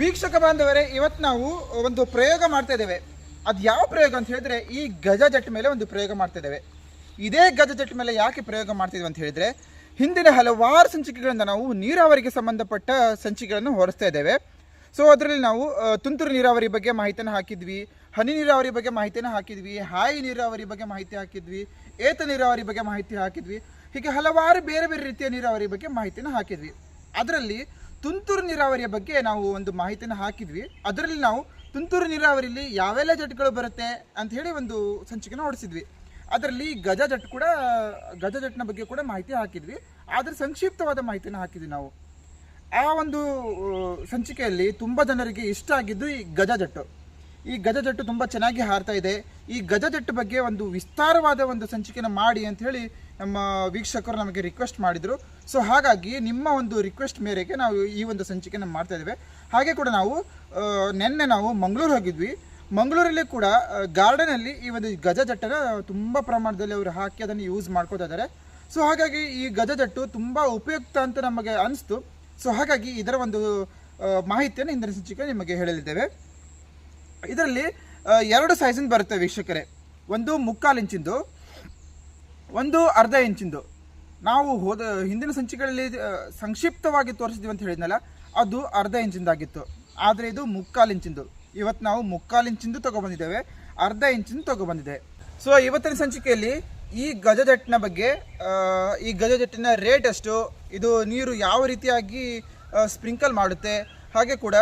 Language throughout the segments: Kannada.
ವೀಕ್ಷಕ ಬಾಂಧವರೇ ಇವತ್ತು ನಾವು ಒಂದು ಪ್ರಯೋಗ ಮಾಡ್ತಾ ಇದ್ದೇವೆ. ಅದು ಯಾವ ಪ್ರಯೋಗ ಅಂತ ಹೇಳಿದ್ರೆ, ಈ ಗಜ ಜಟ್ ಮೇಲೆ ಒಂದು ಪ್ರಯೋಗ ಮಾಡ್ತಾ ಇದ್ದೇವೆ. ಇದೇ ಗಜ ಜಟ್ ಮೇಲೆ ಯಾಕೆ ಪ್ರಯೋಗ ಮಾಡ್ತಿದ್ವಿ ಅಂತ ಹೇಳಿದ್ರೆ, ಹಿಂದಿನ ಹಲವಾರು ಸಂಚಿಕೆಗಳಿಂದ ನಾವು ನೀರಾವರಿಗೆ ಸಂಬಂಧಪಟ್ಟ ಸಂಚಿಕೆಗಳನ್ನು ಹೊರಸ್ತಾ ಇದ್ದೇವೆ. ಸೊ ಅದರಲ್ಲಿ ನಾವು ತುಂತುರು ನೀರಾವರಿ ಬಗ್ಗೆ ಮಾಹಿತಿಯನ್ನು ಹಾಕಿದ್ವಿ, ಹನಿ ನೀರಾವರಿ ಬಗ್ಗೆ ಮಾಹಿತಿಯನ್ನು ಹಾಕಿದ್ವಿ, ಹಾಯಿ ನೀರಾವರಿ ಬಗ್ಗೆ ಮಾಹಿತಿ ಹಾಕಿದ್ವಿ, ಏತ ನೀರಾವರಿ ಬಗ್ಗೆ ಮಾಹಿತಿ ಹಾಕಿದ್ವಿ, ಹೀಗೆ ಹಲವಾರು ಬೇರೆ ಬೇರೆ ರೀತಿಯ ನೀರಾವರಿ ಬಗ್ಗೆ ಮಾಹಿತಿಯನ್ನು ಹಾಕಿದ್ವಿ. ಅದರಲ್ಲಿ ತುಂತುರು ನೀರಾವರಿಯ ಬಗ್ಗೆ ನಾವು ಒಂದು ಮಾಹಿತಿಯನ್ನು ಹಾಕಿದ್ವಿ. ಅದರಲ್ಲಿ ನಾವು ತುಂತುರು ನೀರಾವರಿಯಲ್ಲಿ ಯಾವೆಲ್ಲ ಜಟ್ಗಳು ಬರುತ್ತೆ ಅಂತ ಹೇಳಿ ಒಂದು ಸಂಚಿಕೆನ ಹೊಡಿಸಿದ್ವಿ. ಅದರಲ್ಲಿ ಗಜ ಜಟ್ ಕೂಡ, ಗಜ ಜಟ್ನ ಬಗ್ಗೆ ಕೂಡ ಮಾಹಿತಿ ಹಾಕಿದ್ವಿ. ಆದರೆ ಸಂಕ್ಷಿಪ್ತವಾದ ಮಾಹಿತಿಯನ್ನು ಹಾಕಿದ್ವಿ ನಾವು. ಆ ಒಂದು ಸಂಚಿಕೆಯಲ್ಲಿ ತುಂಬ ಜನರಿಗೆ ಇಷ್ಟ ಆಗಿದ್ದು ಈ ಗಜ ಜಟ್ಟು. ಈ ಗಜ ಜಟ್ಟು ತುಂಬ ಚೆನ್ನಾಗಿ ಹಾರ್ತಾ ಇದೆ. ಈ ಗಜ ಜಟ್ಟು ಬಗ್ಗೆ ಒಂದು ವಿಸ್ತಾರವಾದ ಒಂದು ಸಂಚಿಕೆನ ಮಾಡಿ ಅಂತ ಹೇಳಿ ನಮ್ಮ ವೀಕ್ಷಕರು ನಮಗೆ ರಿಕ್ವೆಸ್ಟ್ ಮಾಡಿದರು. ಸೊ ಹಾಗಾಗಿ ನಿಮ್ಮ ಒಂದು ರಿಕ್ವೆಸ್ಟ್ ಮೇರೆಗೆ ನಾವು ಈ ಒಂದು ಸಂಚಿಕೆನ ಮಾಡ್ತಾ ಇದ್ದೇವೆ. ಹಾಗೆ ಕೂಡ ನಾವು ನಿನ್ನೆ ನಾವು ಮಂಗಳೂರು ಹೋಗಿದ್ವಿ. ಮಂಗಳೂರಲ್ಲಿ ಕೂಡ ಗಾರ್ಡನಲ್ಲಿ ಈ ಒಂದು ಗಜ ಜಟ್ಟನ ತುಂಬ ಪ್ರಮಾಣದಲ್ಲಿ ಅವರು ಹಾಕಿ ಅದನ್ನು ಯೂಸ್ ಮಾಡ್ಕೋತಾ ಇದ್ದಾರೆ. ಸೊ ಹಾಗಾಗಿ ಈ ಗಜ ಜಟ್ಟು ತುಂಬ ಉಪಯುಕ್ತ ಅಂತ ನಮಗೆ ಅನಿಸ್ತು. ಸೊ ಹಾಗಾಗಿ ಇದರ ಒಂದು ಮಾಹಿತಿಯನ್ನು ಇಂದಿನ ಸಂಚಿಕೆ ನಿಮಗೆ ಹೇಳಲಿದ್ದೇವೆ ಇದರಲ್ಲಿ ಎರಡು ಸೈಜಿಂದ ಬರುತ್ತೆ ವೀಕ್ಷಕರೇ. ಒಂದು ಮುಕ್ಕಾಲು ಇಂಚಿಂದು, ಒಂದು ಅರ್ಧ ಇಂಚಿಂದು. ನಾವು ಹೋದ, ಹಿಂದಿನ ಸಂಚಿಕೆಗಳಲ್ಲಿ ಸಂಕ್ಷಿಪ್ತವಾಗಿ ತೋರಿಸಿದ್ವಿ ಅಂತ ಹೇಳಿದ್ನಲ್ಲ, ಅದು ಅರ್ಧ ಇಂಚಿಂದಾಗಿತ್ತು. ಆದರೆ ಇದು ಮುಕ್ಕಾಲು ಇಂಚಿಂದು. ಇವತ್ತು ನಾವು ಮುಕ್ಕಾಲು ಇಂಚಿಂದು ತಗೊಬಂದಿದ್ದೇವೆ, ಅರ್ಧ ಇಂಚಿಂದು ತಗೊಬಂದಿದೆ. ಸೊ ಇವತ್ತಿನ ಸಂಚಿಕೆಯಲ್ಲಿ ಈ ಗಜಜಟ್ಟಿನ ಬಗ್ಗೆ ಈ ಗಜಜಟ್ಟಿನ ರೇಟ್ ಎಷ್ಟು, ಇದು ನೀರು ಯಾವ ರೀತಿಯಾಗಿ ಸ್ಪ್ರಿಂಕಲ್ ಮಾಡುತ್ತೆ, ಹಾಗೆ ಕೂಡ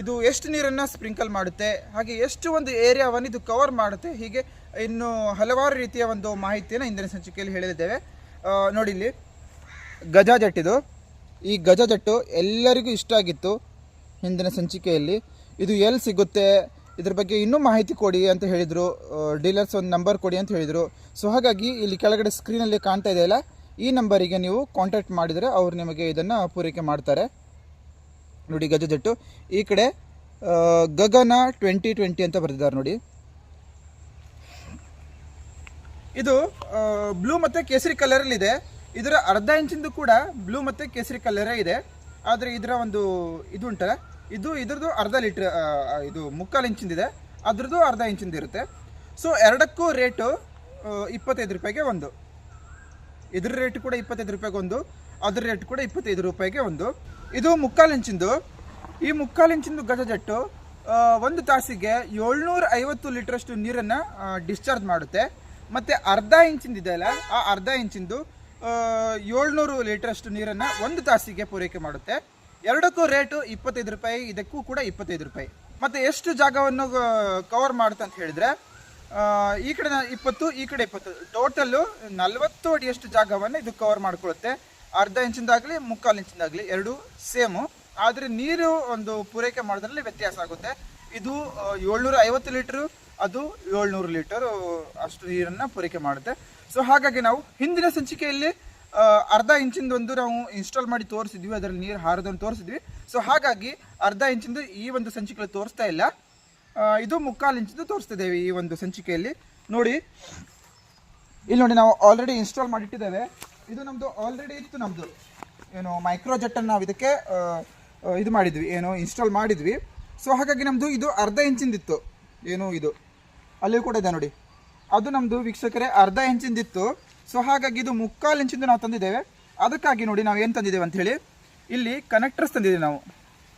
ಇದು ಎಷ್ಟು ನೀರನ್ನು ಸ್ಪ್ರಿಂಕಲ್ ಮಾಡುತ್ತೆ, ಹಾಗೆ ಎಷ್ಟು ಒಂದು ಏರಿಯಾವನ್ನು ಇದು ಕವರ್ ಮಾಡುತ್ತೆ, ಹೀಗೆ ಇನ್ನು ಹಲವಾರು ರೀತಿಯ ಒಂದು ಮಾಹಿತಿಯನ್ನು ಇಂದಿನ ಸಂಚಿಕೆಯಲ್ಲಿ ಹೇಳಿದ್ದೇವೆ. ನೋಡಿ ಇಲ್ಲಿ ಗಜ ಜಟ್ಟಿದು ಈ ಗಜ ಜಟ್ಟು ಎಲ್ಲರಿಗೂ ಇಷ್ಟ ಆಗಿತ್ತು ಹಿಂದಿನ ಸಂಚಿಕೆಯಲ್ಲಿ. ಇದು ಎಲ್ಲಿ ಸಿಗುತ್ತೆ, ಇದ್ರ ಬಗ್ಗೆ ಇನ್ನೂ ಮಾಹಿತಿ ಕೊಡಿ ಅಂತ ಹೇಳಿದರು. ಡೀಲರ್ಸ್ ಒಂದು ನಂಬರ್ ಕೊಡಿ ಅಂತ ಹೇಳಿದರು. ಸೊ, ಹಾಗಾಗಿ ಇಲ್ಲಿ ಕೆಳಗಡೆ ಸ್ಕ್ರೀನಲ್ಲಿ ಕಾಣ್ತಾ ಇದೆಯಲ್ಲ, ಈ ನಂಬರಿಗೆ ನೀವು ಕಾಂಟ್ಯಾಕ್ಟ್ ಮಾಡಿದರೆ ಅವರು ನಿಮಗೆ ಇದನ್ನು ಪೂರೈಕೆ ಮಾಡ್ತಾರೆ. ನೋಡಿ ಗಜದಟ್ಟು ಈ ಕಡೆ ಗಗನ ಟ್ವೆಂಟಿ ಟ್ವೆಂಟಿ ಅಂತ ಬರೆದಿದ್ದಾರೆ ನೋಡಿ. ಇದು ಬ್ಲೂ ಮತ್ತು ಕೇಸರಿ ಕಲರಲ್ಲಿದೆ ಇದರ ಅರ್ಧ ಇಂಚಿಂದು ಕೂಡ ಬ್ಲೂ ಮತ್ತು ಕೇಸರಿ ಕಲರೇ ಇದೆ. ಆದರೆ ಇದರ ಒಂದು ಇದು ಉಂಟಲ್ಲ, ಇದು ಇದ್ರದ್ದು ಅರ್ಧ ಲೀಟ್ರ್ ಇದು ಮುಕ್ಕಾಲು ಇಂಚಿಂದಿದೆ ಅದ್ರದ್ದು ಅರ್ಧ ಇಂಚಿಂದು ಇರುತ್ತೆ. ಸೊ ಎರಡಕ್ಕೂ ರೇಟು ಇಪ್ಪತ್ತೈದು ರೂಪಾಯಿಗೆ ಒಂದು. ಇದ್ರ ರೇಟ್ ಕೂಡ ಇಪ್ಪತ್ತೈದು ರೂಪಾಯಿಗೆ ಒಂದು, ಅದ್ರ ರೇಟ್ ಕೂಡ ಇಪ್ಪತ್ತೈದು ರೂಪಾಯಿಗೆ ಒಂದು. ಇದು ಮುಕ್ಕಾಲಿಂಚಿಂದು. ಈ ಮುಕ್ಕಾಲಿಂಚಿಂದು ಗಜ ಜಟ್ಟು ಒಂದು ತಾಸಿಗೆ ಏಳ್ನೂರ ಐವತ್ತು ಲೀಟ್ರಷ್ಟು ನೀರನ್ನು ಡಿಸ್ಚಾರ್ಜ್ ಮಾಡುತ್ತೆ. ಮತ್ತು ಅರ್ಧ ಇಂಚಿಂದು ಇದೆಯಲ್ಲ ಆ ಅರ್ಧ ಇಂಚಿಂದು ಏಳ್ನೂರು ಲೀಟ್ರಷ್ಟು ನೀರನ್ನು ಒಂದು ತಾಸಿಗೆ ಪೂರೈಕೆ ಮಾಡುತ್ತೆ. ಎರಡಕ್ಕೂ ರೇಟು ಇಪ್ಪತ್ತೈದು ರೂಪಾಯಿ, ಇದಕ್ಕೂ ಕೂಡ ಇಪ್ಪತ್ತೈದು ರೂಪಾಯಿ. ಮತ್ತು ಎಷ್ಟು ಜಾಗವನ್ನು ಕವರ್ ಮಾಡುತ್ತೆ ಅಂತ ಹೇಳಿದರೆ ಈ ಕಡೆ ಇಪ್ಪತ್ತು, ಈ ಕಡೆ ಇಪ್ಪತ್ತು. ಟೋಟಲ್ಲು ನಲವತ್ತು ಅಡಿಯಷ್ಟು ಜಾಗವನ್ನು ಇದು ಕವರ್ ಮಾಡ್ಕೊಳ್ಳುತ್ತೆ. ಅರ್ಧ ಇಂಚಿಂದಾಗಲಿ, ಮುಕ್ಕಾಲು ಇಂಚಿಂದಾಗಲಿ, ಎರಡು ಸೇಮು. ಆದರೆ ನೀರು ಒಂದು ಪೂರೈಕೆ ಮಾಡೋದ್ರಲ್ಲಿ ವ್ಯತ್ಯಾಸ ಆಗುತ್ತೆ. ಇದು ಏಳ್ನೂರ ಐವತ್ತು ಲೀಟ್ರು, ಅದು ಏಳ್ನೂರು ಲೀಟರ್ ಅಷ್ಟು ನೀರನ್ನು ಪೂರೈಕೆ ಮಾಡುತ್ತೆ. ಸೊ ಹಾಗಾಗಿ ನಾವು ಹಿಂದಿನ ಸಂಚಿಕೆಯಲ್ಲಿ ಅರ್ಧ ಇಂಚಿಂದ ಒಂದು ನಾವು ಇನ್ಸ್ಟಾಲ್ ಮಾಡಿ ತೋರಿಸಿದ್ವಿ, ಅದರಲ್ಲಿ ನೀರು ಹಾರದನ್ನು ತೋರಿಸಿದ್ವಿ. ಸೊ ಹಾಗಾಗಿ ಅರ್ಧ ಇಂಚಿಂದು ಈ ಒಂದು ಸಂಚಿಕೆಯಲ್ಲಿ ತೋರಿಸ್ತಾ ಇಲ್ಲ. ಇದು ಮುಕ್ಕಾಲು ಇಂಚಿಂದು ತೋರಿಸ್ತಿದ್ದೇವೆ ಈ ಒಂದು ಸಂಚಿಕೆಯಲ್ಲಿ. ನೋಡಿ, ಇಲ್ಲಿ ನೋಡಿ ನಾವು ಆಲ್ರೆಡಿ ಇನ್ಸ್ಟಾಲ್ ಮಾಡಿಟ್ಟಿದ್ದೇವೆ. ಇದು ನಮ್ಮದು ಆಲ್ರೆಡಿ ಇತ್ತು ನಮ್ಮದು ಏನು ಮೈಕ್ರೋ ಜೆಟ್ಟನ್ನು ನಾವು ಇದಕ್ಕೆ ಇದು ಮಾಡಿದ್ವಿ, ಏನು ಇನ್ಸ್ಟಾಲ್ ಮಾಡಿದ್ವಿ. ಸೊ ಹಾಗಾಗಿ ನಮ್ಮದು ಇದು ಅರ್ಧ ಇಂಚಿಂದಿತ್ತು. ಏನು ಇದು? ಅಲ್ಲಿ ಕೂಡ ಇದೆ ನೋಡಿ. ಅದು ನಮ್ಮದು ವೀಕ್ಷಕರೇ ಅರ್ಧ ಇಂಚಿಂದಿತ್ತು. ಸೊ ಹಾಗಾಗಿ ಇದು ಮುಕ್ಕಾಲು ಇಂಚಿಂದು ನಾವು ತಂದಿದ್ದೇವೆ. ಅದಕ್ಕಾಗಿ ನೋಡಿ ನಾವು ಏನು ತಂದಿದ್ದೇವೆ ಅಂತ ಇಲ್ಲಿ ಕನೆಕ್ಟರ್ಸ್ ತಂದಿದ್ದೀವಿ ನಾವು.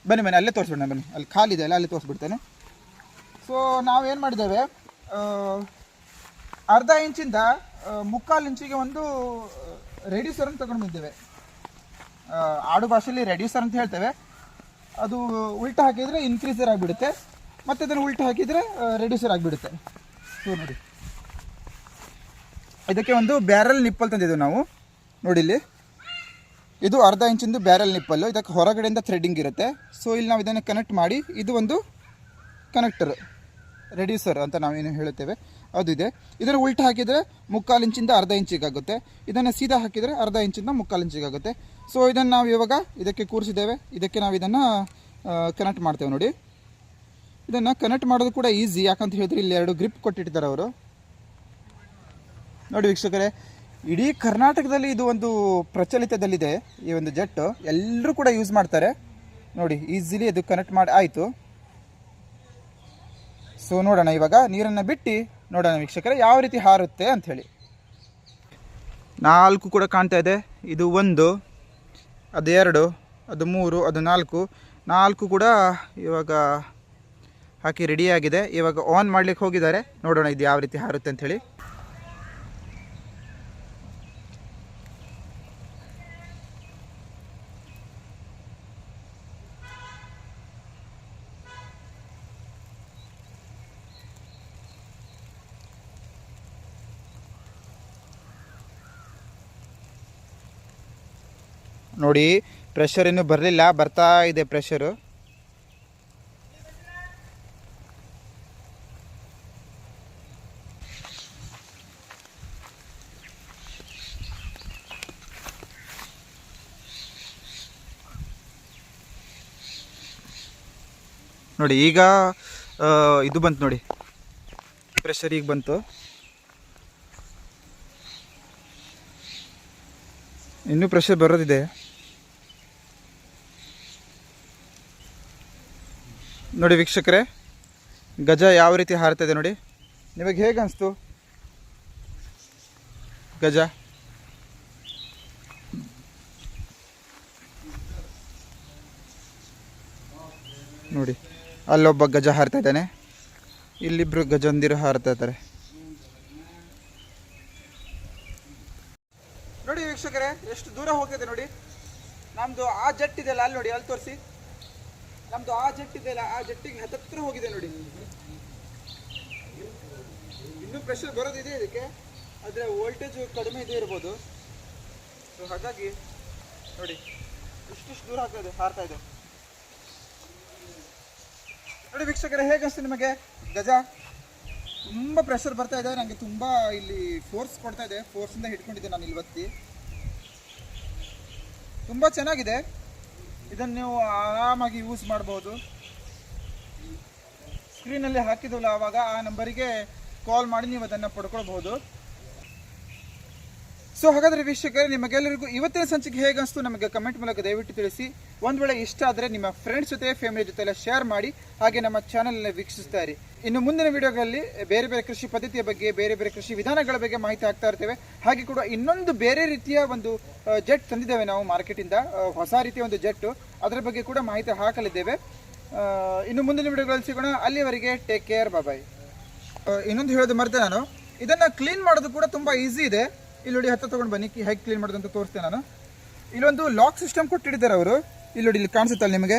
ಬನ್ನಿ ಬನ್ನಿ, ಅಲ್ಲೇ ತೋರಿಸ್ಬಿಡೋಣ, ಬನ್ನಿ. ಅಲ್ಲಿ ಖಾಲಿ ಇದೆ, ಅಲ್ಲ, ಅಲ್ಲಿ ತೋರಿಸ್ಬಿಡ್ತೇನೆ. ಸೊ ನಾವೇನು ಮಾಡಿದ್ದೇವೆ ಅರ್ಧ ಇಂಚಿಂದ ಮುಕ್ಕಾಲು ಇಂಚಿಗೆ ಒಂದು ರೆಡ್ಯೂಸರನ್ನು ತಗೊಂಡು ಬಂದಿದ್ದೇವೆ. ಆಡು ಭಾಷೆಯಲ್ಲಿ ರೆಡ್ಯೂಸರ್ ಅಂತ ಹೇಳ್ತೇವೆ. ಅದು ಉಲ್ಟಾ ಹಾಕಿದರೆ ಇನ್ಕ್ರೀಸರ್ ಆಗಿಬಿಡುತ್ತೆ. ಮತ್ತು ಅದನ್ನು ಉಲ್ಟಾ ಹಾಕಿದರೆ ರೆಡ್ಯೂಸರ್ ಆಗಿಬಿಡುತ್ತೆ. ಸೊ ನೋಡಿ. ಇದಕ್ಕೆ ಒಂದು ಬ್ಯಾರಲ್ ನಿಪ್ಪಲ್ ತಂದಿದ್ದೇವೆ ನಾವು. ನೋಡಿ ಇಲ್ಲಿ. ಇದು ಅರ್ಧ ಇಂಚಿಂದು ಬ್ಯಾರಲ್ ನಿಪ್ಪಲ್ಲು ಇದಕ್ಕೆ ಹೊರಗಡೆಯಿಂದ ಥ್ರೆಡ್ಡಿಂಗ್ ಇರುತ್ತೆ. ಸೊ ಇಲ್ಲಿ ನಾವು ಇದನ್ನು ಕನೆಕ್ಟ್ ಮಾಡಿ, ಇದು ಒಂದು ಕನೆಕ್ಟರ್ ರೆಡ್ಯೂಸರ್ ಅಂತ ನಾವೇನು ಹೇಳುತ್ತೇವೆ? ಅದು ಇದೆ. ಇದರ ಉಲ್ಟಾ ಹಾಕಿದರೆ ಮುಕ್ಕಾಲು ಇಂಚಿಂದ ಅರ್ಧ ಇಂಚಿಗಾಗುತ್ತೆ. ಇದನ್ನು ಸೀದಾ ಹಾಕಿದರೆ ಅರ್ಧ ಇಂಚಿಂದ ಮುಕ್ಕಾಲು ಇಂಚಿಗಾಗುತ್ತೆ. ಸೊ ಇದನ್ನು ನಾವು ಇವಾಗ ಇದಕ್ಕೆ ಕೂರಿಸಿದ್ದೇವೆ. ಇದಕ್ಕೆ ನಾವು ಇದನ್ನು ಕನೆಕ್ಟ್ ಮಾಡ್ತೇವೆ ನೋಡಿ. ಇದನ್ನು ಕನೆಕ್ಟ್ ಮಾಡೋದು ಕೂಡ ಈಸಿ ಯಾಕಂತ ಹೇಳಿದ್ರೆ ಇಲ್ಲಿ ಎರಡು ಗ್ರಿಪ್ ಕೊಟ್ಟಿಟ್ಟಿದ್ದಾರೆ ಅವರು. ನೋಡಿ ವೀಕ್ಷಕರೇ, ಇಡೀ ಕರ್ನಾಟಕದಲ್ಲಿ ಇದು ಒಂದು ಪ್ರಚಲಿತದಲ್ಲಿದೆ. ಈ ಒಂದು ಜೆಟ್ಟು ಎಲ್ಲರೂ ಕೂಡ ಯೂಸ್ ಮಾಡ್ತಾರೆ. ನೋಡಿ ಈಸಿಲಿ ಅದು ಕನೆಕ್ಟ್ ಮಾಡಿ, ಆಯಿತು. ಸೊ ನೋಡೋಣ, ಇವಾಗ ನೀರನ್ನು ಬಿಟ್ಟು ನೋಡೋಣ ವೀಕ್ಷಕರ, ಯಾವ ರೀತಿ ಹಾರುತ್ತೆ ಅಂಥೇಳಿ ನಾಲ್ಕು ಕೂಡ ಕಾಣ್ತಾ ಇದೆ, ಇದು ಒಂದು, ಅದು ಎರಡು, ಅದು ಮೂರು, ಅದು ನಾಲ್ಕು. ನಾಲ್ಕು ಕೂಡ ಇವಾಗ ಹಾಕಿ ರೆಡಿಯಾಗಿದೆ ಇವಾಗ ಆನ್ ಮಾಡ್ಲಿಕ್ಕೆ ಹೋಗಿದ್ದಾರೆ. ನೋಡೋಣ ಇದು ಯಾವ ರೀತಿ ಹಾರುತ್ತೆ ಅಂಥೇಳಿ ನೋಡಿ ಪ್ರೆಷರ್ ಇನ್ನೂ ಬರಲಿಲ್ಲ, ಬರ್ತಾ ಇದೆ ಪ್ರೆಷರು ನೋಡಿ, ಈಗ ಇದು ಬಂತು ನೋಡಿ. ಪ್ರೆಷರ್ ಈಗ ಬಂತು. ಇನ್ನೂ ಪ್ರೆಷರ್ ಬರೋದಿದೆ. ನೋಡಿ ವೀಕ್ಷಕರೇ, ಗಜ ಯಾವ ರೀತಿ ಹಾರ್ತಾಯಿದೆ ನೋಡಿ. ನಿಮಗೆ ಹೇಗೆ ಅನಿಸ್ತು? ಗಜ. ನೋಡಿ, ಅಲ್ಲೊಬ್ಬ ಗಜ ಹಾರ್ತಾ ಇದ್ದಾನೆ. ಇಲ್ಲಿಬ್ರು ಗಜಂದಿರು ಹಾರ್ತಾ ಇದ್ದಾರೆ. ನೋಡಿ ವೀಕ್ಷಕರೇ, ಎಷ್ಟು ದೂರ ಹೋಗಿದೆ ನೋಡಿ. ನಮ್ದು ಆ ಜಟ್ ಇದೆಯಲ್ಲ ಅಲ್ಲಿ ನೋಡಿ, ಅಲ್ಲಿ ತೋರಿಸಿ. ನಮ್ದು ಆ ಜಟ್ ಇದೆಯಲ್ಲ ಆ ಜಟ್ಟಿಗೆ ಹತ್ತತ್ರ ಹೋಗಿದೆ ನೋಡಿ. ಇನ್ನೂ ಪ್ರೆಷರ್ ಬರೋದಿದೆ ಇದಕ್ಕೆ. ಆದರೆ ವೋಲ್ಟೇಜ್ ಕಡಿಮೆ ಇದೆ ಇರ್ಬೋದು. ಸೊ ಹಾಗಾಗಿ ನೋಡಿ, ಇಷ್ಟಿಷ್ಟು ದೂರ ಆಗ್ತಾ ಇದೆ, ಹಾರ್ತಾ ಇದೆ. ನೋಡಿ ವೀಕ್ಷಕರೇ ಹೇಗೆ ನಿಮಗೆ? ಗಜ? ತುಂಬ ಪ್ರೆಷರ್ ಬರ್ತಾ ಇದೆ ನನಗೆ ತುಂಬ ಇಲ್ಲಿ ಫೋರ್ಸ್ ಕೊಡ್ತಾ ಇದೆ. ಫೋರ್ಸಿಂದ ಹಿಡ್ಕೊಂಡಿದ್ದೆ ನಾನು ಇಲ್ಲಿ ತುಂಬಾ ತುಂಬ ಚೆನ್ನಾಗಿದೆ. ಇದನ್ನು ನೀವು ಆರಾಮಾಗಿ ಯೂಸ್ ಮಾಡ್ಬೋದು. ಸ್ಕ್ರೀನಲ್ಲಿ ಹಾಕಿದ್ವಲ್ಲ ಆವಾಗ ಆ ನಂಬರಿಗೆ ಕಾಲ್ ಮಾಡಿ ನೀವು ಅದನ್ನು ಪಡ್ಕೊಳ್ಬಹುದು ಸೊ ಹಾಗಾದರೆ ವೀಕ್ಷಕರೇ, ನಿಮಗೆಲ್ಲರಿಗೂ ಇವತ್ತಿನ ಸಂಚಿಕೆ ಹೇಗೆ ಅನಿಸ್ತು ನಮಗೆ ಕಮೆಂಟ್ ಮೂಲಕ ದಯವಿಟ್ಟು ತಿಳಿಸಿ. ಒಂದು ವೇಳೆ ಇಷ್ಟ ಆದರೆ ನಿಮ್ಮ ಫ್ರೆಂಡ್ಸ್ ಜೊತೆ ಫ್ಯಾಮಿಲಿ ಜೊತೆ ಎಲ್ಲ ಶೇರ್ ಮಾಡಿ, ಹಾಗೆ ನಮ್ಮ ಚಾನಲ್ನ ವೀಕ್ಷಿಸ್ತಾ ಇರಿ. ಇನ್ನು ಮುಂದಿನ ವಿಡಿಯೋಗಳಲ್ಲಿ ಬೇರೆ ಬೇರೆ ಕೃಷಿ ಪದ್ಧತಿಯ ಬಗ್ಗೆ, ಬೇರೆ ಬೇರೆ ಕೃಷಿ ವಿಧಾನಗಳ ಬಗ್ಗೆ ಮಾಹಿತಿ ಹಾಕ್ತಾ ಇರ್ತೇವೆ. ಹಾಗೆ ಕೂಡ ಇನ್ನೊಂದು ಬೇರೆ ರೀತಿಯ ಒಂದು ಜೆಟ್ ತಂದಿದ್ದೇವೆ ನಾವು ಮಾರ್ಕೆಟಿಂದ ಹೊಸ ರೀತಿಯ ಒಂದು ಜೆಟ್ಟು ಅದರ ಬಗ್ಗೆ ಕೂಡ ಮಾಹಿತಿ ಹಾಕಲಿದ್ದೇವೆ. ಇನ್ನು ಮುಂದಿನ ವಿಡಿಯೋಗಳಲ್ಲಿ ಸಿಗೋಣ. ಅಲ್ಲಿವರೆಗೆ ಟೇಕ್ ಕೇರ್ ಬಾಬಾಯ್ ಇನ್ನೊಂದು ಹೇಳೋದು ಮರ್ತೆ ನಾನು. ಇದನ್ನ ಕ್ಲೀನ್ ಮಾಡೋದು ಕೂಡ ತುಂಬಾ ಈಸಿ ಇದೆ. ಇಲ್ಲಿ ನೋಡಿ ಹತ್ತ ತಗೊಂಡು ಬನ್ನಿ ಹೇಗೆ ಕ್ಲೀನ್ ಮಾಡೋದು ಅಂತ ತೋರಿಸ್ತೇನೆ ನಾನು. ಇಲ್ಲೊಂದು ಲಾಕ್ ಸಿಸ್ಟಮ್ ಕೊಟ್ಟಿದ್ದಾರೆ ಅವರು. ಇಲ್ಲಿ ನೋಡಿ, ಇಲ್ಲಿ ಕಾಣಿಸುತ್ತಲ್ಲ ನಿಮಗೆ.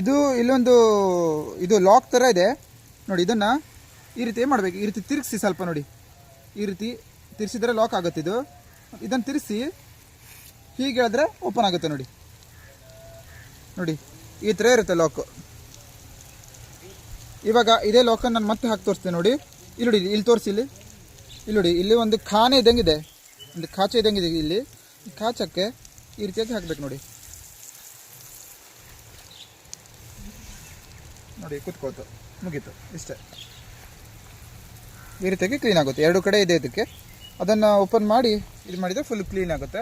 ಇದು ಇಲ್ಲೊಂದು, ಇದು ಲಾಕ್ ಥರ ಇದೆ. ನೋಡಿ, ಇದನ್ನು ಈ ರೀತಿ ಮಾಡಬೇಕು. ಈ ರೀತಿ ತಿರುಗಿಸಿ ಸ್ವಲ್ಪ ನೋಡಿ. ಈ ರೀತಿ ತಿರ್ಸಿದ್ರೆ ಲಾಕ್ ಆಗುತ್ತೆ ಇದು. ಇದನ್ನು ತಿರ್ಸಿ ಹೀಗೆ ಹೇಳಿದ್ರೆ ಓಪನ್ ಆಗುತ್ತೆ ನೋಡಿ. ನೋಡಿ, ಈ ಥರ ಇರುತ್ತೆ ಲಾಕು ಇವಾಗ ಇದೇ ಲಾಕನ್ನು ನಾನು ಮತ್ತೆ ಹಾಕಿ ತೋರಿಸ್ತೀನಿ ನೋಡಿ. ಇಲ್ಲಿ ನೋಡಿ, ಇಲ್ಲಿ ತೋರಿಸಿ ಇಲ್ಲಿ. ಇಲ್ಲಿ ನೋಡಿ, ಇಲ್ಲಿ ಒಂದು ಖಾನೆ ಇದ್ದಂಗಿದೆ. ಒಂದು ಕಾಚೆ ಇದ್ದಂಗಿದೆ ಇಲ್ಲಿ. ಕಾಚಕ್ಕೆ ಈ ರೀತಿಯಾಗಿ ಹಾಕಬೇಕು ನೋಡಿ. ನೋಡಿ, ಕುತ್ಕೋತು. ಮುಗೀತು. ಇಷ್ಟೇ. ಈ ರೀತಿಯಾಗಿ ಕ್ಲೀನ್ ಆಗುತ್ತೆ. ಎರಡು ಕಡೆ ಇದೆ ಇದಕ್ಕೆ. ಅದನ್ನು ಓಪನ್ ಮಾಡಿ, ಇದು ಮಾಡಿದರೆ ಫುಲ್ ಕ್ಲೀನ್ ಆಗುತ್ತೆ.